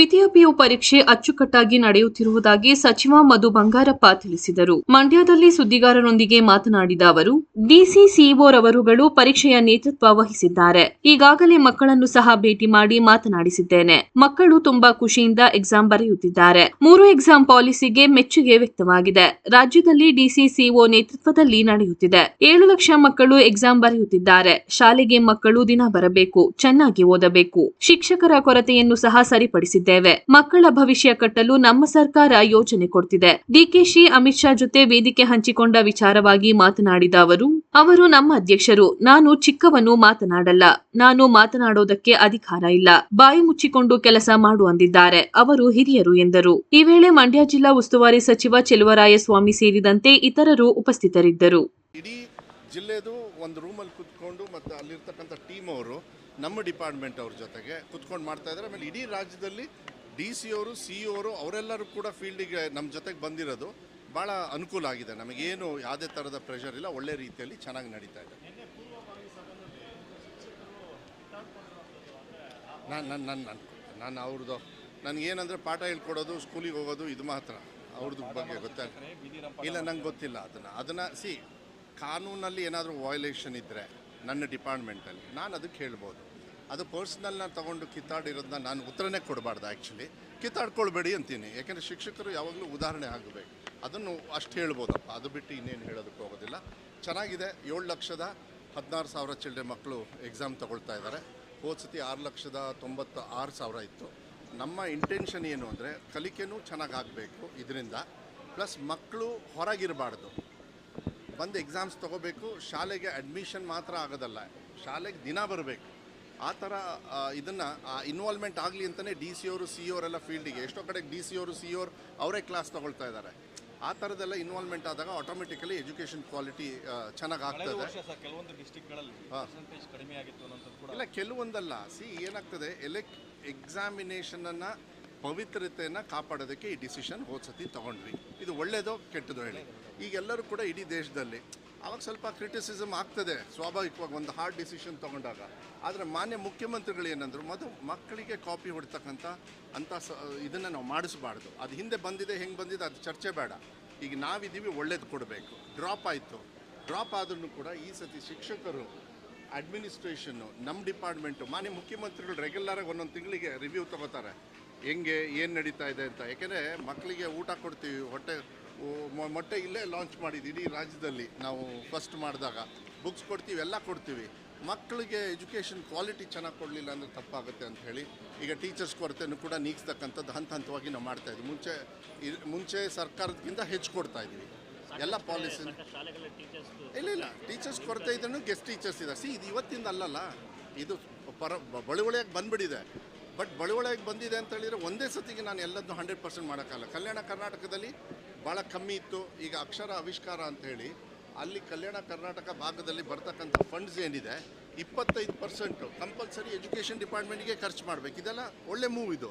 ದ್ವಿತೀಯ ಪಿಯು ಪರೀಕ್ಷೆ ಅಚ್ಚುಕಟ್ಟಾಗಿ ನಡೆಯುತ್ತಿರುವುದಾಗಿ ಸಚಿವ ಮಧು ಬಂಗಾರಪ್ಪ ತಿಳಿಸಿದರು. ಮಂಡ್ಯದಲ್ಲಿ ಸುದ್ದಿಗಾರರೊಂದಿಗೆ ಮಾತನಾಡಿದ ಅವರು, ಡಿಸಿಸಿಒ ರವರುಗಳು ಪರೀಕ್ಷೆಯ ನೇತೃತ್ವ ವಹಿಸಿದ್ದಾರೆ. ಈಗಾಗಲೇ ಮಕ್ಕಳನ್ನು ಸಹ ಭೇಟಿ ಮಾಡಿ ಮಾತನಾಡಿಸಿದ್ದೇನೆ. ಮಕ್ಕಳು ತುಂಬಾ ಖುಷಿಯಿಂದ ಎಕ್ಸಾಮ್ ಬರೆಯುತ್ತಿದ್ದಾರೆ. ಮೂರು ಎಕ್ಸಾಮ್ ಪಾಲಿಸಿಗೆ ಮೆಚ್ಚುಗೆ ವ್ಯಕ್ತವಾಗಿದೆ. ರಾಜ್ಯದಲ್ಲಿ ಡಿಸಿಸಿಒ ನೇತೃತ್ವದಲ್ಲಿ ನಡೆಯುತ್ತಿದೆ. ಏಳು ಲಕ್ಷ ಮಕ್ಕಳು ಎಕ್ಸಾಮ್ ಬರೆಯುತ್ತಿದ್ದಾರೆ. ಶಾಲೆಗೆ ಮಕ್ಕಳು ದಿನ ಬರಬೇಕು, ಚೆನ್ನಾಗಿ ಓದಬೇಕು. ಶಿಕ್ಷಕರ ಕೊರತೆಯನ್ನು ಸಹ ಮಕ್ಕಳ ಭವಿಷ್ಯ ಕಟ್ಟಲು ನಮ್ಮ ಸರ್ಕಾರ ಯೋಜನೆ ಕೊಡ್ತಿದೆ. ಡಿಕೆಶಿ ಅಮಿತ್ ಶಾ ಜೊತೆ ವೇದಿಕೆ ಹಂಚಿಕೊಂಡ ವಿಚಾರವಾಗಿ ಮಾತನಾಡಿದ ಅವರು ಅವರು ನಮ್ಮ ಅಧ್ಯಕ್ಷರು. ನಾನು ಚಿಕ್ಕವನು ಮಾತನಾಡಲ್ಲ. ನಾನು ಮಾತನಾಡೋದಕ್ಕೆ ಅಧಿಕಾರ ಇಲ್ಲ. ಬಾಯಿ ಮುಚ್ಚಿಕೊಂಡು ಕೆಲಸ ಮಾಡು ಅಂದಿದ್ದಾರೆ. ಅವರು ಹಿರಿಯರು ಎಂದರು. ಈ ವೇಳೆ ಮಂಡ್ಯ ಜಿಲ್ಲಾ ಉಸ್ತುವಾರಿ ಸಚಿವ ಚೆಲುವರಾಯಸ್ವಾಮಿ ಸೇರಿದಂತೆ ಇತರರು ಉಪಸ್ಥಿತರಿದ್ದರು. ಇಡೀ ಜಿಲ್ಲೆದು ಒಂದು ರೂಮಲ್ಲಿ ಕುತ್ಕೊಂಡು ಮತ್ತು ಅಲ್ಲಿರ್ತಕ್ಕಂಥ ಟೀಮ್ ಅವರು ನಮ್ಮ ಡಿಪಾರ್ಟ್ಮೆಂಟ್ ಅವ್ರ ಜೊತೆಗೆ ಕುತ್ಕೊಂಡು ಮಾಡ್ತಾ ಇದ್ದಾರೆ ಆಮೇಲೆ ಇಡೀ ರಾಜ್ಯದಲ್ಲಿ ಡಿ ಸಿ ಅವರು ಸಿ ಅವರು ಅವರೆಲ್ಲರೂ ಕೂಡ ಫೀಲ್ಡಿಗೆ ನಮ್ಮ ಜೊತೆಗೆ ಬಂದಿರೋದು ಭಾಳ ಅನುಕೂಲ ಆಗಿದೆ. ನಮಗೇನು ಯಾವುದೇ ಥರದ ಪ್ರೆಷರ್ ಇಲ್ಲ. ಒಳ್ಳೆ ರೀತಿಯಲ್ಲಿ ಚೆನ್ನಾಗಿ ನಡೀತಾ ಇದೆ. ನಾನು ನನ್ನ ನನ್ನ ನನ್ನ ನಾನು ಅವ್ರದ್ದು ನನಗೇನಂದರೆ ಪಾಠ ಹೇಳ್ಕೊಡೋದು ಸ್ಕೂಲಿಗೆ ಹೋಗೋದು ಇದು ಮಾತ್ರ. ಅವ್ರದ್ದು ಬಗ್ಗೆ ಗೊತ್ತಾಗ ಇಲ್ಲ. ನಂಗೆ ಗೊತ್ತಿಲ್ಲ ಅದನ್ನು. ಅದನ್ನು ಸಿ ಕಾನೂನಲ್ಲಿ ಏನಾದರೂ ವಯೋಲೇಷನ್ ಇದ್ದರೆ ನನ್ನ ಡಿಪಾರ್ಟ್ಮೆಂಟಲ್ಲಿ ನಾನು ಅದಕ್ಕೆ ಹೇಳ್ಬೋದು. ಅದು ಪರ್ಸ್ನಲ್ನ ತಗೊಂಡು ಕಿತ್ತಾಡಿರೋದನ್ನ ನಾನು ಉತ್ತರನೇ ಕೊಡಬಾರ್ದು ಆ್ಯಕ್ಚುಲಿ ಕಿತ್ತಾಡ್ಕೊಳ್ಬೇಡಿ ಅಂತೀನಿ. ಯಾಕೆಂದರೆ ಶಿಕ್ಷಕರು ಯಾವಾಗಲೂ ಉದಾಹರಣೆ ಆಗಬೇಕು. ಅದನ್ನು ಅಷ್ಟು ಹೇಳ್ಬೋದಪ್ಪ. ಅದು ಬಿಟ್ಟು ಇನ್ನೇನು ಹೇಳೋದಕ್ಕೆ ಹೋಗೋದಿಲ್ಲ. ಚೆನ್ನಾಗಿದೆ. ಏಳು ಲಕ್ಷದ ಹದಿನಾರು ಸಾವಿರ ಚಿಲ್ಡ್ರೆ ಮಕ್ಕಳು ಎಕ್ಸಾಮ್ ತಗೊಳ್ತಾ ಇದ್ದಾರೆ ಹೋದ ಸತಿ ಆರು ಲಕ್ಷದ ತೊಂಬತ್ತ ಆರು ಸಾವಿರ ಇತ್ತು. ನಮ್ಮ ಇಂಟೆನ್ಷನ್ ಏನು ಅಂದರೆ ಕಲಿಕೆನೂ ಚೆನ್ನಾಗಿ ಆಗಬೇಕು ಇದರಿಂದ. ಪ್ಲಸ್ ಮಕ್ಕಳು ಹೊರಗಿರಬಾರ್ದು. ಬಂದು ಎಕ್ಸಾಮ್ಸ್ ತೊಗೋಬೇಕು. ಶಾಲೆಗೆ ಅಡ್ಮಿಷನ್ ಮಾತ್ರ ಆಗೋದಲ್ಲ. ಶಾಲೆಗೆ ದಿನ ಬರಬೇಕು. ಆ ಥರ ಇದನ್ನು ಇನ್ವಾಲ್ವ್ಮೆಂಟ್ ಆಗಲಿ ಅಂತಲೇ ಡಿ ಸಿ ಅವರು ಸಿ ಅವರೆಲ್ಲ ಫೀಲ್ಡಿಗೆ ಎಷ್ಟೋ ಕಡೆ ಡಿ ಸಿ ಅವರು ಸಿ ಅವರು ಅವರೇ ಕ್ಲಾಸ್ ತೊಗೊಳ್ತಾ ಇದ್ದಾರೆ. ಆ ಥರದ್ದೆಲ್ಲ ಇನ್ವಾಲ್ವ್ಮೆಂಟ್ ಆದಾಗ ಆಟೋಮೆಟಿಕಲಿ ಎಜುಕೇಷನ್ ಕ್ವಾಲಿಟಿ ಚೆನ್ನಾಗಿ ಆಗ್ತದೆ ಇಲ್ಲ ಕೆಲವೊಂದಲ್ಲ. ಸಿ ಏನಾಗ್ತದೆ ಎಲೆಕ್ ಎಕ್ಸಾಮಿನೇಷನನ್ನು ಪವಿತ್ರತೆಯನ್ನು ಕಾಪಾಡೋದಕ್ಕೆ ಈ ಡಿಸಿಷನ್ ಹೋದ ಸತಿ ತೊಗೊಂಡ್ವಿ. ಇದು ಒಳ್ಳೆಯದೋ ಕೆಟ್ಟದೋ ಹೇಳಿ. ಈಗೆಲ್ಲರೂ ಕೂಡ ಇಡೀ ದೇಶದಲ್ಲಿ ಅವಾಗ ಸ್ವಲ್ಪ ಕ್ರಿಟಿಸಿಸಮ್ ಆಗ್ತದೆ. ಸ್ವಾಭಾವಿಕವಾಗಿ ಒಂದು ಹಾರ್ಡ್ ಡಿಸಿಷನ್ ತೊಗೊಂಡಾಗ. ಆದರೆ ಮಾನ್ಯ ಮುಖ್ಯಮಂತ್ರಿಗಳು ಏನಂದ್ರು ಮೊದಲು ಮಕ್ಕಳಿಗೆ ಕಾಪಿ ಹೊಡ್ತಕ್ಕಂಥ ಅಂಥ ಸ, ಇದನ್ನು ನಾವು ಮಾಡಿಸಬಾರ್ದು. ಅದು ಹಿಂದೆ ಬಂದಿದೆ, ಹೆಂಗೆ ಬಂದಿದೆ, ಅದು ಚರ್ಚೆ ಬೇಡ. ಈಗ ನಾವಿದ್ದೀವಿ, ಒಳ್ಳೇದು ಕೊಡಬೇಕು. ಡ್ರಾಪ್ ಆಯಿತು. ಡ್ರಾಪ್ ಆದ್ರೂ ಕೂಡ ಈ ಸತಿ ಶಿಕ್ಷಕರು ಅಡ್ಮಿನಿಸ್ಟ್ರೇಷನ್ನು ನಮ್ಮ ಡಿಪಾರ್ಟ್ಮೆಂಟು ಮಾನ್ಯ ಮುಖ್ಯಮಂತ್ರಿಗಳು ರೆಗ್ಯುಲರಾಗಿ ಒಂದೊಂದು ತಿಂಗಳಿಗೆ ರಿವ್ಯೂ ತಗೋತಾರೆ. ಹೆಂಗೆ, ಏನು ನಡೀತಾ ಇದೆ ಅಂತ. ಯಾಕೆಂದರೆ ಮಕ್ಕಳಿಗೆ ಊಟ ಕೊಡ್ತೀವಿ, ಹೊಟ್ಟೆ ಮೊಟ್ಟೆ ಇಲ್ಲೇ ಲಾಂಚ್ ಮಾಡಿದ್ದು ಇಡೀ ರಾಜ್ಯದಲ್ಲಿ ನಾವು ಫಸ್ಟ್ ಮಾಡಿದಾಗ. ಬುಕ್ಸ್ ಕೊಡ್ತೀವಿ ಎಲ್ಲ ಕೊಡ್ತೀವಿ. ಮಕ್ಕಳಿಗೆ ಎಜುಕೇಷನ್ ಕ್ವಾಲಿಟಿ ಚೆನ್ನಾಗಿ ಕೊಡಲಿಲ್ಲ ಅಂದರೆ ತಪ್ಪಾಗುತ್ತೆ ಅಂತ ಹೇಳಿ ಈಗ ಟೀಚರ್ಸ್ ಕೊರತೆಯನ್ನು ಕೂಡ ನೀಗಿಸ್ತಕ್ಕಂಥದ್ದು ಹಂತ ಹಂತವಾಗಿ ನಾವು ಮಾಡ್ತಾ ಇದ್ವಿ. ಮುಂಚೆ ಇದ್- ಮುಂಚೆ ಸರ್ಕಾರದಕ್ಕಿಂತ ಹೆಚ್ಚು ಕೊಡ್ತಾ ಇದ್ವಿ. ಎಲ್ಲ ಪಾಲಿಸಿ ಇಲ್ಲ ಇಲ್ಲ ಟೀಚರ್ಸ್ ಕೊರತೆ ಇದ್ರೂ ಗೆಸ್ಟ್ ಟೀಚರ್ಸ್ ಇದೆ ಸಿ ಇದು ಇವತ್ತಿಂದ ಅಲ್ಲಲ್ಲ. ಇದು ಪರ ಬಳುವಳಿಯಾಗಿ ಬಂದ್ಬಿಟ್ಟಿದೆ ಬಟ್ ಬಳುವಳಿಯಾಗಿ ಬಂದಿದೆ ಅಂತ ಹೇಳಿದರೆ ಒಂದೇ ಸತಿಗೆ ನಾನು ಎಲ್ಲದನ್ನು ಹಂಡ್ರೆಡ್ ಪರ್ಸೆಂಟ್ ಮಾಡೋಕ್ಕಲ್ಲ ಕಲ್ಯಾಣ ಕರ್ನಾಟಕದಲ್ಲಿ ಭಾಳ ಕಮ್ಮಿ ಇತ್ತು. ಈಗ ಅಕ್ಷರ ಆವಿಷ್ಕಾರ ಹೇಳಿ ಅಲ್ಲಿ ಕಲ್ಯಾಣ ಕರ್ನಾಟಕ ಭಾಗದಲ್ಲಿ ಬರ್ತಕ್ಕಂಥ ಫಂಡ್ಸ್ ಏನಿದೆ, ಇಪ್ಪತ್ತೈದು ಪರ್ಸೆಂಟು ಕಂಪಲ್ಸರಿ ಎಜುಕೇಷನ್ ಡಿಪಾರ್ಟ್ಮೆಂಟ್ಗೆ ಖರ್ಚು ಮಾಡಬೇಕು. ಇದೆಲ್ಲ ಒಳ್ಳೆ ಮೂವ್ ಇದು.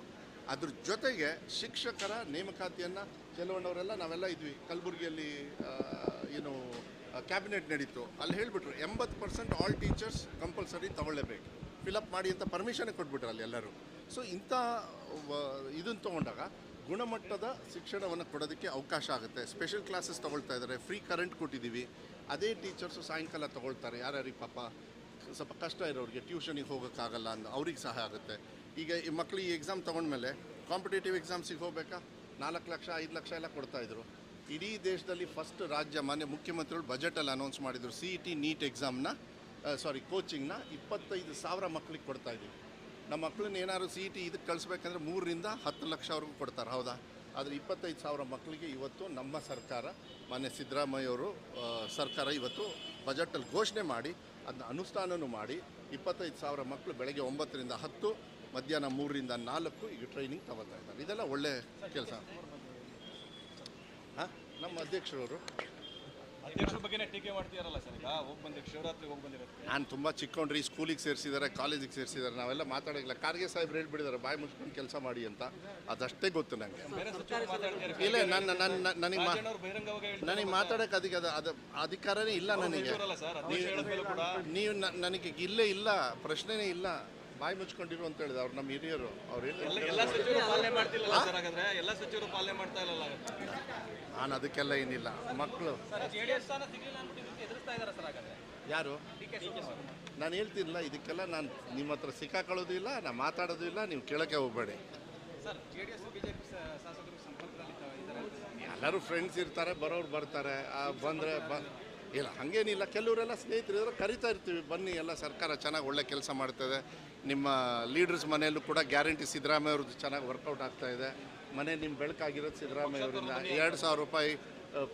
ಅದ್ರ ಜೊತೆಗೆ ಶಿಕ್ಷಕರ ನೇಮಕಾತಿಯನ್ನು ಕೆಲವೊಂದವರೆಲ್ಲ ನಾವೆಲ್ಲ ಇದ್ವಿ. ಕಲಬುರಗಿಯಲ್ಲಿ ಏನು ಕ್ಯಾಬಿನೆಟ್ ನಡೀತು. ಅಲ್ಲಿ ಹೇಳಿಬಿಟ್ರು, ಎಂಬತ್ತು ಪರ್ಸೆಂಟ್ ಆಲ್ ಟೀಚರ್ಸ್ ಕಂಪಲ್ಸರಿ ತಗೊಳ್ಳೇಬೇಕು. ಫಿಲಪ್ ಮಾಡಿ ಅಂತ ಪರ್ಮಿಷನ್ ಕೊಟ್ಬಿಟ್ರು ಅಲ್ಲಿ ಎಲ್ಲರೂ. ಸೊ ಇಂಥ ಇದನ್ನು ತೊಗೊಂಡಾಗ ಗುಣಮಟ್ಟದ ಶಿಕ್ಷಣವನ್ನು ಕೊಡೋದಕ್ಕೆ ಅವಕಾಶ ಆಗುತ್ತೆ. ಸ್ಪೆಷಲ್ ಕ್ಲಾಸಸ್ ತೊಗೊಳ್ತಾ ಇದ್ದಾರೆ. ಫ್ರೀ ಕರೆಂಟ್ ಕೊಟ್ಟಿದ್ದೀವಿ. ಅದೇ ಟೀಚರ್ಸು ಸಾಯಂಕಾಲ ತೊಗೊಳ್ತಾರೆ. ಯಾರ್ಯಾರಿಗೆ ಪಾಪ ಸ್ವಲ್ಪ ಕಷ್ಟ ಇರೋರಿಗೆ ಟ್ಯೂಷನಿಗೆ ಹೋಗೋಕ್ಕಾಗಲ್ಲ ಅಂದ ಅವ್ರಿಗೆ ಸಹಾಯ ಆಗುತ್ತೆ. ಈಗ ಈ ಮಕ್ಕಳು ಈ ಎಕ್ಸಾಮ್ ತೊಗೊಂಡ್ಮೇಲೆ ಕಾಂಪಿಟೇಟಿವ್ ಎಕ್ಸಾಮ್ಸಿಗೆ ಹೋಗಬೇಕಾ? ನಾಲ್ಕು ಲಕ್ಷ, ಐದು ಲಕ್ಷ ಎಲ್ಲ ಕೊಡ್ತಾಯಿದ್ರು ಇಡೀ ದೇಶದಲ್ಲಿ ಫಸ್ಟ್ ರಾಜ್ಯ ಮಾನ್ಯ ಮುಖ್ಯಮಂತ್ರಿಗಳು ಬಜೆಟಲ್ಲಿ ಅನೌನ್ಸ್ ಮಾಡಿದರು. ಸಿ ಇ ಟಿ ನೀಟ್ ಎಕ್ಸಾಮ್ನ ಸಾರಿ ಕೋಚಿಂಗ್ನ ಇಪ್ಪತ್ತೈದು ಸಾವಿರ ಮಕ್ಕಳಿಗೆ ಕೊಡ್ತಾ ಇದ್ದೀವಿ. ನಮ್ಮ ಮಕ್ಕಳನ್ನ ಏನಾದ್ರು ಸಿ ಇ ಟಿ ಇದಕ್ಕೆ ಕಳಿಸ್ಬೇಕಂದ್ರೆ ಮೂರರಿಂದ ಹತ್ತು ಲಕ್ಷವರೆಗೂ ಕೊಡ್ತಾರೆ, ಹೌದಾ? ಆದರೆ ಇಪ್ಪತ್ತೈದು ಸಾವಿರ ಮಕ್ಕಳಿಗೆ ಇವತ್ತು ನಮ್ಮ ಸರ್ಕಾರ, ಮಾನ್ಯ ಸಿದ್ದರಾಮಯ್ಯವರು ಸರ್ಕಾರ ಇವತ್ತು ಬಜೆಟಲ್ಲಿ ಘೋಷಣೆ ಮಾಡಿ ಅದನ್ನ ಅನುಷ್ಠಾನವೂ ಮಾಡಿ ಇಪ್ಪತ್ತೈದು ಸಾವಿರ ಮಕ್ಕಳು ಬೆಳಗ್ಗೆ ಒಂಬತ್ತರಿಂದ ಹತ್ತು, ಮಧ್ಯಾಹ್ನ ಮೂರರಿಂದ ನಾಲ್ಕು ಈಗ ಟ್ರೈನಿಂಗ್ ತಗೋತಾ ಇದ್ದಾರೆ. ಇದೆಲ್ಲ ಒಳ್ಳೆಯ ಕೆಲಸ. ಹಾಂ? ನಮ್ಮ ಅಧ್ಯಕ್ಷರವರು. ನಾನು ತುಂಬ ಚಿಕ್ಕೊಂಡ್ರಿ ಸ್ಕೂಲಿಗೆ ಸೇರಿಸಿದ್ದಾರೆ ಕಾಲೇಜಿಗೆ ಸೇರಿಸಿದ್ದಾರೆ ನಾವೆಲ್ಲ ಮಾತಾಡೋಕ್ಕಿಲ್ಲ. ಖಾರ್ಗೆ ಸಾಹೇಬ್ರು ಹೇಳ್ಬಿಟ್ಟಿದ್ದಾರೆ ಬಾಯಿ ಮುಚ್ಕೊಂಡು ಕೆಲಸ ಮಾಡಿ ಅಂತ. ಅದಷ್ಟೇ ಗೊತ್ತು ನನಗೆ ಇಲ್ಲ ನನ್ನ ನನ್ನ ನನಗೆ ನನಗೆ ಮಾತಾಡೋಕೆ ಅದಕ್ಕೆ ಅದು ಅದು ಅಧಿಕಾರನೇ ಇಲ್ಲ ನನಗೆ. ನೀವು ನನಗೆ ಇಲ್ಲೇ ಇಲ್ಲ ಪ್ರಶ್ನೆನೇ ಇಲ್ಲ. ಬಾಯಿ ಮುಚ್ಕೊಂಡಿರು ಅಂತ ಹೇಳಿದೆ ಅವ್ರು ನಮ್ಮ ಹಿರಿಯರು. ಅವ್ರು ಎಲ್ಲ ಸಚಿವರು ಪಾಲನೆ ಮಾಡ್ತಿಲ್ಲ ಸರ್ ಹಾಗಾದ್ರೆ? ಎಲ್ಲ ಸಚಿವರು ಪಾಲನೆ ಮಾಡ್ತಾ ಇಲ್ಲಲ್ಲ ನಾನು ಅದಕ್ಕೆಲ್ಲ ಏನಿಲ್ಲ. ಮಕ್ಕಳು. ಯಾರು? ನಾನು ಹೇಳ್ತಿಲ್ಲ ಇದಕ್ಕೆಲ್ಲ ನಾನು ನಿಮ್ಮ ಹತ್ರ ಸಿಕ್ಕಾಕೊಳ್ಳೋದು ಇಲ್ಲ ನಾನು ಮಾತಾಡೋದು ಇಲ್ಲ ನೀವು ಕೇಳೋಕ್ಕೆ ಹೋಗಬೇಡಿ. ಎಲ್ಲರೂ ಫ್ರೆಂಡ್ಸ್ ಇರ್ತಾರೆ ಬರೋರು ಬರ್ತಾರೆ. ಬಂದರೆ ಬ ಇಲ್ಲ ಹಾಗೇನಿಲ್ಲ. ಕೆಲವರೆಲ್ಲ ಸ್ನೇಹಿತರು ಇದ್ರೆ ಕರಿತಾ ಇರ್ತೀವಿ. ಬನ್ನಿ ಎಲ್ಲ ಸರ್ಕಾರ ಚೆನ್ನಾಗಿ ಒಳ್ಳೆ ಕೆಲಸ ಮಾಡ್ತದೆ. ನಿಮ್ಮ ಲೀಡರ್ಸ್ ಮನೆಯಲ್ಲೂ ಕೂಡ ಗ್ಯಾರಂಟಿ ಸಿದ್ದರಾಮಯ್ಯ ಅವ್ರದ್ದು ಚೆನ್ನಾಗಿ ವರ್ಕೌಟ್ ಆಗ್ತಾ ಇದೆ. ಮನೆ ನಿಮ್ಮ ಬೆಳಕಾಗಿರೋದು ಸಿದ್ದರಾಮಯ್ಯ ಅವರಿಂದ. ಎರಡು ಸಾವಿರ ರೂಪಾಯಿ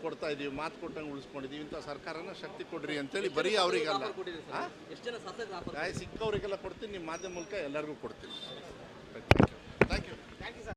ಕೊಡ್ತಾ ಇದೀವಿ. ಮಾತು ಕೊಟ್ಟಂಗೆ ಉಳಿಸ್ಕೊಂಡಿದ್ದೀವಿ ಇಂಥ ಸರ್ಕಾರನ ಶಕ್ತಿ ಕೊಡ್ರಿ ಅಂತೇಳಿ ಬರೀ ಅವರಿಗಲ್ಲ. ಸಿಕ್ಕವರಿಗೆಲ್ಲ ಕೊಡ್ತೀನಿ. ನಿಮ್ಮ ಮಾಧ್ಯಮ ಮೂಲಕ ಎಲ್ಲರಿಗೂ ಕೊಡ್ತೀನಿ. Thank you